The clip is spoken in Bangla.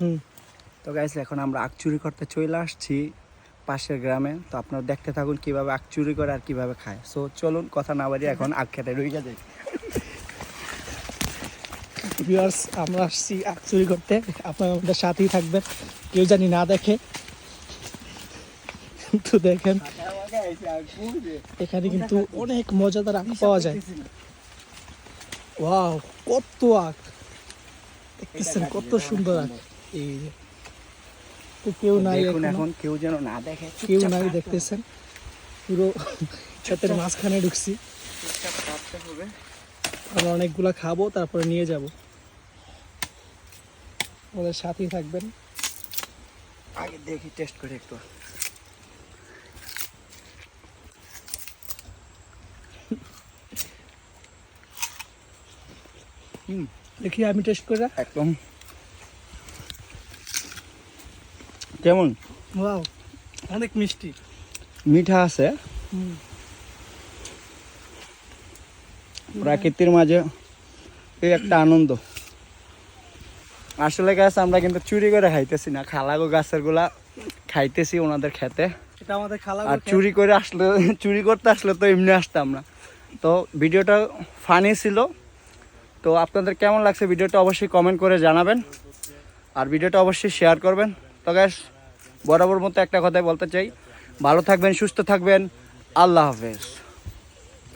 হুম। তো গাইস এখন আমরা আখ চুরি করতে চলে আসছি পাশের গ্রামে। তো আপনারা দেখতে থাকুন কীভাবে আখ চুরি করে আর কীভাবে খায়। সো চলুন কথা না বাড়িয়ে এখন আখ খেতে ঢুকে যাই। ভিউয়ার্স আমরা আসছি আখ চুরি করতে। আপনারা আমাদের সাথেই থাকবেন। কেউ জানি না দেখে। তো দেখেন এখানে কিন্তু অনেক মজাদার আখ পাওয়া যায়। ওয়াও কত আখ! দেখতেছেন কত সুন্দর আখ। এই তো কেউ নাই এখন। কেউ যেন না দেখে কেউ নাই দেখতেছেন। পুরো ক্ষেতের মাঝখানে ঢুকছি। হবে। আমরা অনেকগুলা খাব তারপরে নিয়ে যাব। আমাদের সাথেই থাকবেন। আগে দেখি টেস্ট করে একটু। দেখি আমি টেস্ট করে। একদম। কেমন? ওয়াও অনেক মিষ্টি। মিঠা আছে। প্রাকৃতির মাঝে এই একটা আনন্দ। আসলে গাছ আমরা কিন্তু চুরি করে খাইতেছি না। খালাগো গাছেরগুলা খাইতেছি ওনাদের খেতে। এটা আমাদের খালা আর চুরি করে আসলে চুরি করতে আসলে তো এমনি আসতাম না। তো ভিডিওটা ফানি ছিল। তো আপনাদের কেমন লাগছে ভিডিওটা অবশ্যই কমেন্ট করে জানাবেন। আর ভিডিওটা অবশ্যই শেয়ার করবেন। তো গ্যাস বরাবর মতো একটা কথাই বলতে চাই। ভালো থাকবেন সুস্থ থাকবেন। আল্লাহ হাফেজ।